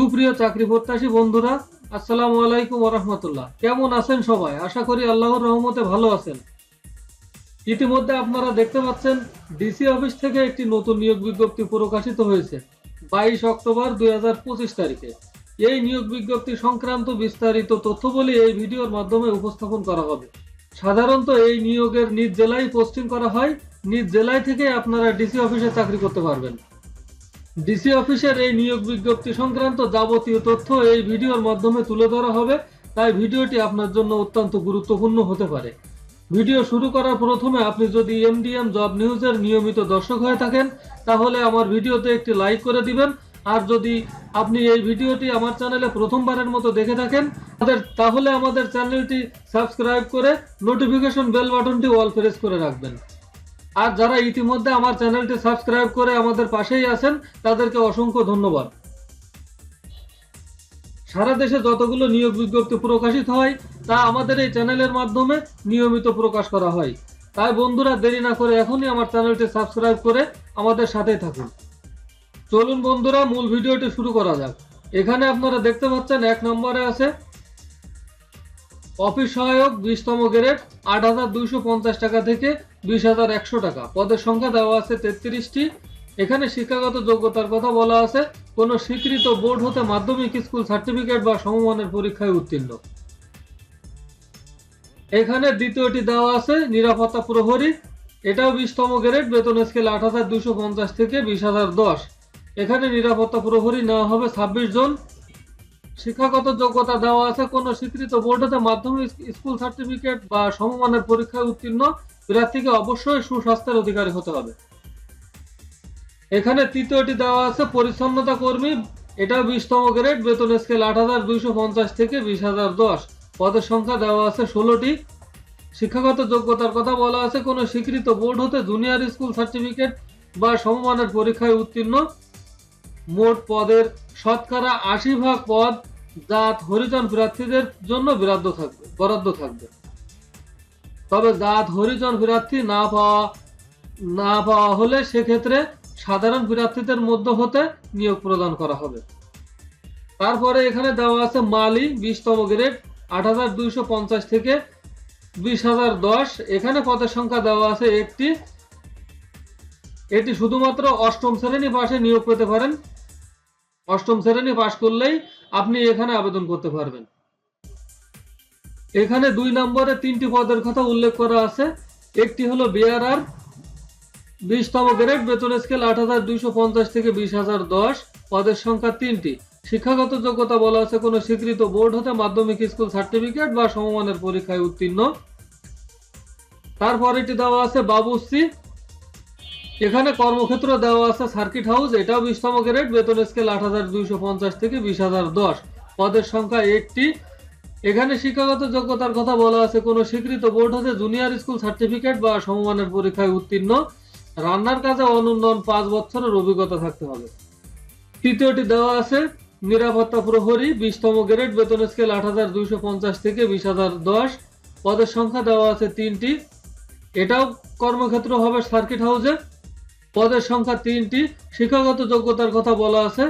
সুপ্রিয় চাকরি প্রত্যাশী বন্ধুরা, আসসালামু আলাইকুম ওরহমতুল্লাহ কেমন আছেন সবাই? আশা করি আল্লাহর রহমতে ভালো আছেন। ইতিমধ্যে আপনারা দেখতে পাচ্ছেন ডিসি অফিস থেকে একটি নতুন নিয়োগ বিজ্ঞপ্তি প্রকাশিত হয়েছে, বাইশ অক্টোবর দুই হাজার পঁচিশ তারিখে। এই নিয়োগ বিজ্ঞপ্তি সংক্রান্ত বিস্তারিত তথ্যবলী এই ভিডিওর মাধ্যমে উপস্থাপন করা হবে। সাধারণত এই নিয়োগের নিজ জেলায় পোস্টিং করা হয়, নিজ জেলায় থেকে আপনারা ডিসি অফিসে চাকরি করতে পারবেন। ডিসি অফিসের এই নিয়োগ বিজ্ঞপ্তি সংক্রান্ত যাবতীয় তথ্য এই ভিডিওর মাধ্যমে তুলে ধরা হবে, তাই ভিডিওটি আপনার জন্য অত্যন্ত গুরুত্বপূর্ণ হতে পারে। ভিডিও শুরু করার প্রথমে আপনি যদি এমডিএম জব নিউজের নিয়মিত দর্শক হয়ে থাকেন, তাহলে আমার ভিডিওতে একটি লাইক করে দিবেন, আর যদি আপনি এই ভিডিওটি আমার চ্যানেলে প্রথমবারের মতো দেখে থাকেন তাহলে আমাদের চ্যানেলটি সাবস্ক্রাইব করে নোটিফিকেশন বেল বাটনটি অল প্রেস করে রাখবেন। আর যারা ইতিমধ্যে আমার চ্যানেলটি সাবস্ক্রাইব করে আমাদের পাশেই আছেন, তাদেরকে অসংখ্য ধন্যবাদ। সারা দেশে যতগুলো নিয়োগ বিজ্ঞপ্তি প্রকাশিত হয়, তা আমাদের এই চ্যানেলের মাধ্যমে নিয়মিত প্রকাশ করা হয়। তাই বন্ধুরা, দেরি না করে এখনই আমার চ্যানেলটি সাবস্ক্রাইব করে আমাদের সাথেই থাকুন। চলুন বন্ধুরা, মূল ভিডিওটি শুরু করা যাক। এখানে আপনারা দেখতে পাচ্ছেন, এক নম্বরে আছে, অফিস সহায়ক, বিশতম গ্রেড, আট হাজার দুইশো পঞ্চাশ টাকা থেকে বিশ হাজার একশো টাকা। পদের সংখ্যা দেওয়া আছে তেত্রিশটি। এখানে শিক্ষাগত যোগ্যতার কথা বলা আছে। কোনো স্বীকৃত বোর্ড হতে মাধ্যমিক স্কুল সার্টিফিকেট বা সমমানের পরীক্ষায় উত্তীর্ণ। এখানে দ্বিতীয়টি দেওয়া আছে, নিরাপত্তা প্রহরী। এটাও বিশতম গ্রেড, বেতন স্কেল আট হাজার দুশো পঞ্চাশ থেকে বিশ হাজার দশ। এখানে নিরাপত্তা প্রহরী নেওয়া হবে ছাব্বিশ জন। শিক্ষাগত যোগ্যতা দেওয়া আছে, কোন স্বীকৃত বোর্ড হতে মাধ্যমিক স্কুল সার্টিফিকেট বা সমমানের পরীক্ষায় উত্তীর্ণ। প্রার্থীকে অবশ্যই সুস্বাস্থ্যের অধিকারী হতে হবে। এখানে তৃতীয়টি দেওয়া আছে, পরিচ্ছন্নতা কর্মী, এটা বিশতম গ্রেড, বেতন স্কেল আট হাজার দুইশো পঞ্চাশ থেকে বিশ হাজার দশ। পদের সংখ্যা দেওয়া আছে ষোলোটি। শিক্ষাগত যোগ্যতার কথা বলা আছে, কোনো স্বীকৃত বোর্ড হতে জুনিয়র স্কুল সার্টিফিকেট বা সমমানের পরীক্ষায় উত্তীর্ণ। মোট পদের শতকরা আশি ভাগ পদ জাত, হরিজন প্রার্থীদের জন্য বরাদ্দ থাকবে বরাদ্দ থাকবে। তবে জাত হরিজন প্রার্থী না পাওয়া না পাওয়া হলে সেক্ষেত্রে সাধারণ প্রার্থীদের মধ্য হতে নিয়োগ প্রদান করা হবে। তারপরে এখানে দেওয়া আছে মালি, বিশতম গ্রেড, আট হাজার দুইশো পঞ্চাশ থেকে বিশ হাজার দশ। এখানে পদের সংখ্যা দেওয়া আছে একটি। এটি শুধুমাত্র অষ্টম শ্রেণি পাশে নিয়োগ পেতে পারেন। অষ্টম শ্রেণি পাশ করলেই আপনি এখানে আবেদন করতে পারবেন। এখানে দুই নম্বরে তিনটি পদের কথা উল্লেখ করা আছে। একটি হলো বিআরআর বিশতম গ্রেড, বেতন স্কেল আট হাজার দুইশো পঞ্চাশ থেকে বিশ হাজার দশ, পদের সংখ্যা তিনটি। শিক্ষাগত যোগ্যতা বলা আছে, কোনো স্বীকৃত বোর্ড হতে মাধ্যমিক স্কুল সার্টিফিকেট বা সমমানের পরীক্ষায় উত্তীর্ণ। তারপর এটি দেওয়া আছে বাবুশ্রী এখানে কর্মক্ষেত্র দেওয়া আছে সার্কিট হাউস, এটাও বিশতম গ্রেড, বেতন স্কেল আট হাজার দুইশো পঞ্চাশ থেকে বিশ হাজার দশ, পদের সংখ্যা একটি। এখানে শিক্ষাগত যোগ্যতার কথা বলা আছে। কোনো স্বীকৃত বোর্ড হতে জুনিয়র স্কুল সার্টিফিকেট বা সমমানের পরীক্ষায় উত্তীর্ণ। রান্নার কাজে অনুন্নয়ন পাঁচ বছরের অভিজ্ঞতা থাকতে হবে। তৃতীয়টি দেওয়া আছে, নিরাপত্তা প্রহরী, বিশতম গ্রেড, বেতন স্কেল আট হাজার দুইশো পঞ্চাশ থেকে বিশ হাজার দশ। পদের সংখ্যা দেওয়া আছে তিনটি। এটাও কর্মক্ষেত্র হবে সার্কিট হাউসে। পদের সংখ্যা তিনটি। শিক্ষাগত যোগ্যতার কথা বলা আছে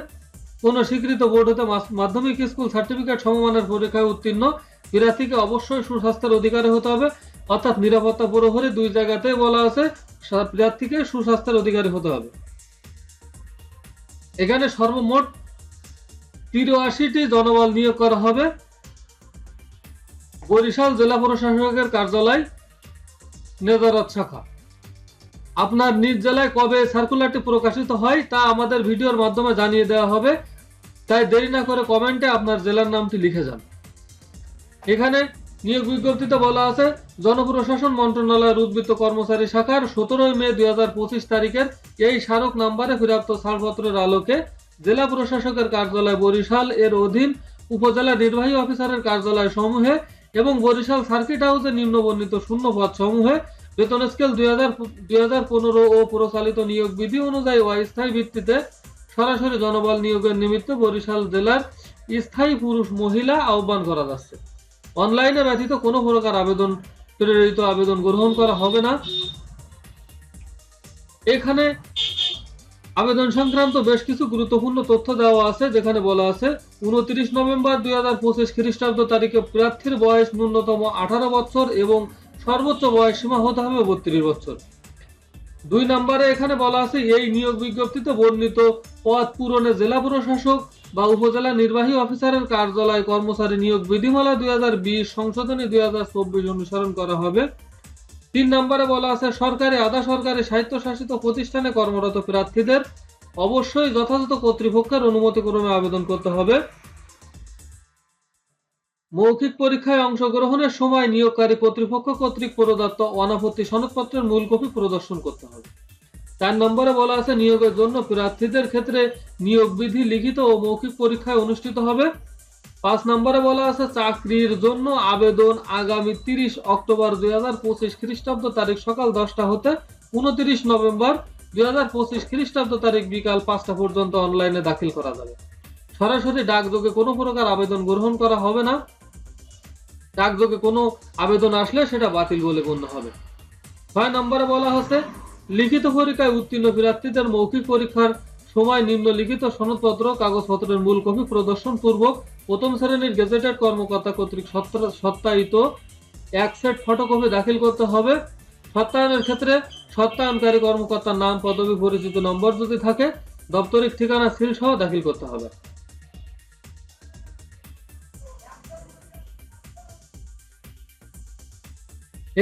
কোন স্বীকৃত বোর্ড হতে মাধ্যমিক স্কুল সার্টিফিকেট সমমানের পরীক্ষায় উত্তীর্ণ। প্রার্থীকে অবশ্যই সুস্বাস্থ্যের অধিকারী হতে হবে। অর্থাৎ নিরাপত্তা প্রহরী দুই জায়গাতেই বলা আছে প্রার্থীকে সুস্বাস্থ্যের অধিকারী হতে হবে। এখানে সর্বমোট তিরাশিটি জনবল নিয়োগ করা হবে। বরিশাল জেলা প্রশাসকের কার্যালয়, নেজারত শাখা। আপনার নিজ জেলায় কবে সার্কুলারটি প্রকাশিত হয় তা আমাদের ভিডিওর মাধ্যমে জানিয়ে দেওয়া হবে। তাই দেরি না করে কমেন্টে আপনার জেলার নামটি লিখে যান। এখানে নিয়োগ বিজ্ঞপ্তিতে বলা আছে, জনপ্রশাসন মন্ত্রণালয়ের উদ্বৃত্ত কর্মচারী শাখার সতেরোই মে দুই হাজার পঁচিশ তারিখের এই স্মারক নাম্বারে প্রাপ্ত ছাড়পত্রের আলোকে জেলা প্রশাসকের কার্যালয় বরিশাল এর অধীন উপজেলা নির্বাহী অফিসারের কার্যালয় সমূহে এবং বরিশাল সার্কিট হাউসে নিম্নবর্ণিত শূন্য পদ সমূহে বেতন স্কেল দুই হাজার ও প্রচালিত নিয়োগ বিধি অনুযায়ী অস্থায়ী ভিত্তিতে সরাসরি জনবল নিয়োগের নিমিত্ত বরিশাল জেলার স্থায়ী পুরুষ মহিলা আহ্বান করা যাচ্ছে। অনলাইনে ব্যতীত কোনো প্রকার আবেদন, প্রেরিত আবেদন গ্রহণ করা হবে না। এখানে আবেদন সংক্রান্ত বেশ কিছু গুরুত্বপূর্ণ তথ্য দেওয়া আছে, যেখানে বলা আছে, উনত্রিশ নভেম্বর দুই হাজার পঁচিশ খ্রিস্টাব্দ তারিখে প্রার্থীর বয়স ন্যূনতম আঠারো বছর এবং সর্বোচ্চ বয়স সীমা হতে হবে বত্রিশ বছর। দুই নম্বরে এখানে বলা আছে, এই নিয়োগ বিজ্ঞপ্তিতে বর্ণিত পদ পূরণে জেলা প্রশাসক বা উপজেলা নির্বাহী অফিসারের কার্যালয় কর্মচারী নিয়োগ বিধিমালা দুই হাজার বিশ, সংশোধনী দুই হাজার চব্বিশ অনুসরণ করা হবে। তিন নম্বরে বলা আছে, সরকারি আধা সরকারি স্বায়ত্তশাসিত প্রতিষ্ঠানে কর্মরত প্রার্থীদের অবশ্যই যথাযথ কর্তৃপক্ষের অনুমতিক্রমে আবেদন করতে হবে। মৌখিক পরীক্ষায় অংশগ্রহণের সময় নিয়োগকারী কর্তৃপক্ষ কর্তৃক প্রদত্ত অনাপত্তি সনদপত্রের মূল কপি প্রদর্শন করতে হবে। চার নম্বরে বলা আছে, নিয়োগের জন্য প্রার্থীদের ক্ষেত্রে নিয়োগ বিধি লিখিত ও মৌখিক পরীক্ষায় অনুষ্ঠিত হবে। পাঁচ নম্বরে বলা আছে, চাকরির জন্য আবেদন আগামী তিরিশ অক্টোবর দুই হাজার পঁচিশ খ্রিস্টাব্দ তারিখ সকাল দশটা হতে উনত্রিশ নভেম্বর দুই হাজার পঁচিশ খ্রিস্টাব্দ তারিখ বিকাল পাঁচটা পর্যন্ত অনলাইনে দাখিল করা যাবে। সরাসরি ডাকযোগে কোনো প্রকার আবেদন গ্রহণ করা হবে না। ডাকযোগে কোনো আবেদন আসলে সেটা বাতিল বলে গণ্য হবে। ছয় নম্বরে বলা হচ্ছে লিখিত পরীক্ষায় উত্তীর্ণ প্রার্থীদের মৌখিক পরীক্ষার সময় নিম্নলিখিত সনদপত্র, কাগজপত্রের মূল কপি প্রদর্শন পূর্বক প্রথম শ্রেণির গেজেটেড কর্মকর্তা কর্তৃক সত্তা- সত্যায়িত এক সেট ফটোকপি দাখিল করতে হবে। সত্যায়নের ক্ষেত্রে সত্যায়নকারী কর্মকর্তার নাম, পদবি, পরিচিত নম্বর যদি থাকে, দপ্তরিক ঠিকানা সিল সহ দাখিল করতে হবে।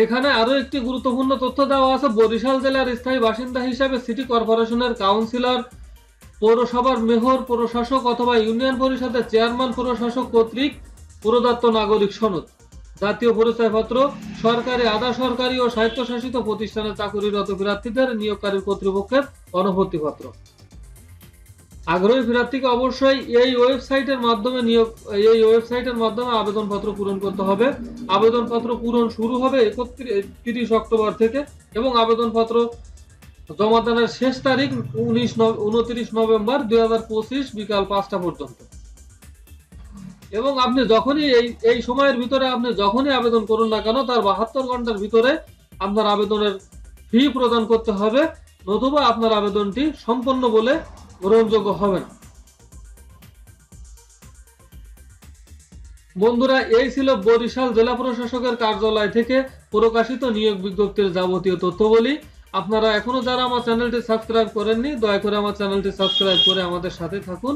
এখানে আরও একটি গুরুত্বপূর্ণ তথ্য দেওয়া আছে। বরিশাল জেলার স্থায়ী বাসিন্দা হিসাবে সিটি কর্পোরেশনের কাউন্সিলর, পৌরসভার মেহর প্রশাসক অথবা ইউনিয়ন পরিষদের চেয়ারম্যান, প্রশাসক কর্তৃক প্রদত্ত নাগরিক সনদ। জাতীয় পরিচয়পত্র, সরকারি আধা সরকারি ও স্বায়ত্তশাসিত প্রতিষ্ঠানে চাকরিরত প্রার্থীদের নিয়োগকারী কর্তৃপক্ষের অনুভূতিপত্র। আগ্রহী প্রার্থীকে অবশ্যই এই ওয়েবসাইটের মাধ্যমে নিয়োগ, এই ওয়েবসাইটের মাধ্যমে আবেদনপত্র পূরণ করতে হবে। আবেদনপত্র পূরণ শুরু হবে একত্রিশ অক্টোবর থেকে এবং আবেদনপত্র জমা দানের শেষ তারিখ উনিশ উনত্রিশ নভেম্বর দুই হাজার পঁচিশ বিকাল পাঁচটা পর্যন্ত। এবং আপনি যখনই এই এই সময়ের ভিতরে আপনি যখনই আবেদন করুন না কেন, তার বাহাত্তর ঘণ্টার ভিতরে আপনার আবেদনের ফি প্রদান করতে হবে, নতুবা আপনার আবেদনটি সম্পন্ন বলে গ্রহণযোগ্য হবে না। বন্ধুরা, এই ছিল বরিশাল জেলা প্রশাসকের কার্যালয় থেকে প্রকাশিত নিয়োগ বিজ্ঞপ্তির যাবতীয় তথ্যবলী। আপনারা এখনও যারা আমার চ্যানেলটি সাবস্ক্রাইব করেননি, দয়া করে আমার চ্যানেলটি সাবস্ক্রাইব করে আমাদের সাথে থাকুন।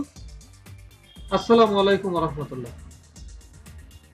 আসসালামু আলাইকুম রহমতুল্লাহ।